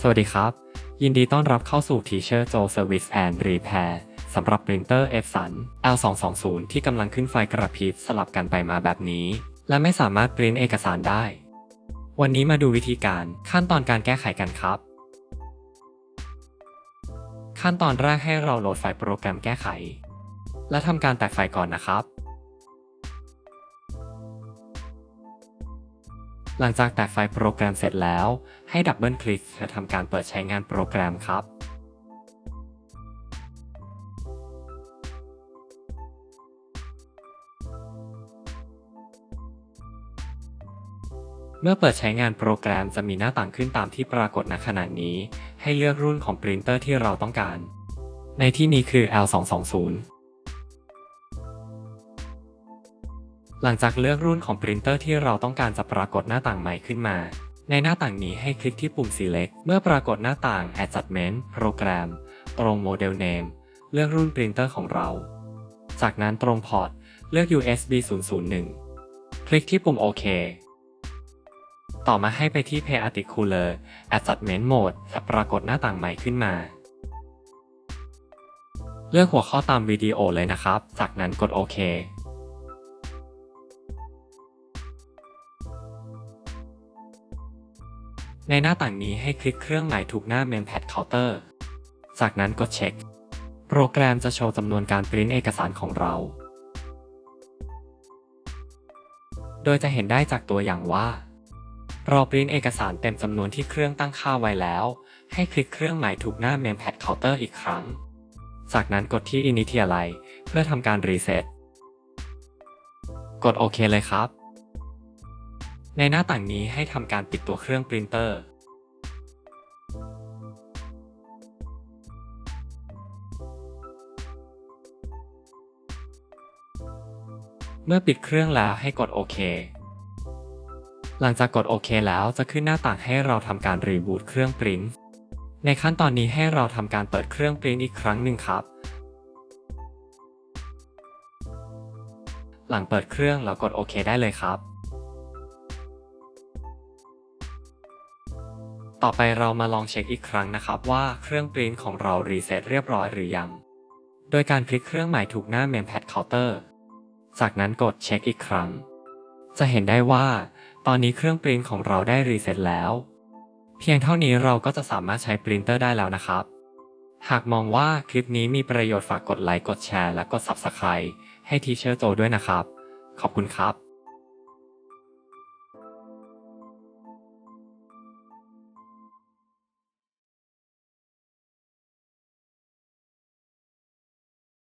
สวัสดีครับ ยินดีต้อนรับเข้าสู่ Teacher Joe Service and Repair สำหรับปรินเตอร์ Epson L220 ที่กำลังขึ้นไฟกระพริบสลับกันไปมาแบบนี้ และไม่สามารถปริ้นเอกสารได้ วันนี้มาดูวิธีการขั้นตอนการแก้ไขกันครับ ขั้นตอนแรกให้เราโหลดไฟล์โปรแกรมแก้ไข และทำการแตกไฟล์ก่อนนะครับ หลังจากแตกไฟล์โปรแกรมเสร็จแล้ว ให้ดับเบิลคลิกเพื่อทำการเปิดใช้งานโปรแกรมครับเมื่อเปิดใช้งานโปรแกรมจะมีหน้าต่างขึ้นตามที่ปรากฏณขณะนี้ ให้เลือกรุ่นของปรินเตอร์ที่เราต้องการ ในที่นี้คือ L220 หลังจากเลือกรุ่นของปรินเตอร์ที่เราต้องการจะปรากฏหน้าต่างใหม่ขึ้นมา ในหน้าต่างนี้ให้คลิกที่ปุ่ม Select เมื่อปรากฏหน้าต่าง Adjustment Program ตรง Model Name เลือกรุ่นปรินเตอร์ของเรา จากนั้นตรงพอร์ตเลือก USB 001 คลิกที่ปุ่ม OK ต่อมาให้ไปที่ Particular Adjustment Mode จะปรากฏหน้าต่างใหม่ขึ้นมา เลือกหัวข้อตามวิดีโอเลยนะครับ จากนั้นกดโอเค ในหน้าต่างนี้ให้คลิกเครื่องหมายถูกหน้า Memepad Counter จากนั้นกดเช็ค โปรแกรมจะโชว์จำนวนการปริ้นเอกสารของเรา โดยจะเห็นได้จากตัวอย่างว่า เราปริ้นเอกสารเต็มจำนวนที่เครื่องตั้งค่าไว้แล้ว ให้คลิกเครื่องหมายถูกหน้า Memepad Counter อีกครั้ง จากนั้นกดที่ Initialize เพื่อทำการรีเซ็ต กดโอเคเลยครับ ในหน้าต่างนี้ให้ทำการปิดตัวเครื่องปรินเตอร์ เมื่อปิดเครื่องแล้วให้กดโอเคหลังจากกดโอเคแล้วจะขึ้นหน้าต่างให้เราทำการรีบูตเครื่องปริ้นในขั้นตอนนี้ให้เราทำการเปิดเครื่องปริ้นอีกครั้งหนึ่งครับ หลังเปิดเครื่องแล้วกดโอเคได้เลยครับ ต่อไปเรามาลองเช็คอีกครั้งนะครับว่าเครื่องปริ้นของเรารีเซ็ตเรียบร้อยหรือยัง โดยการคลิกเครื่องหมายถูกหน้า Memepad Counter จากนั้นกดเช็คอีกครั้ง จะเห็นได้ว่า ตอนนี้เครื่องปริ้นของเราได้รีเซ็ตแล้ว เพียงเท่านี้เราก็จะสามารถใช้ปรินเตอร์ได้แล้วนะครับ หากมองว่าคลิปนี้มีประโยชน์ฝากกดไลค์ กดแชร์ และกด Subscribe ให้ทีเชอร์โจด้วยนะครับ ขอบคุณครับ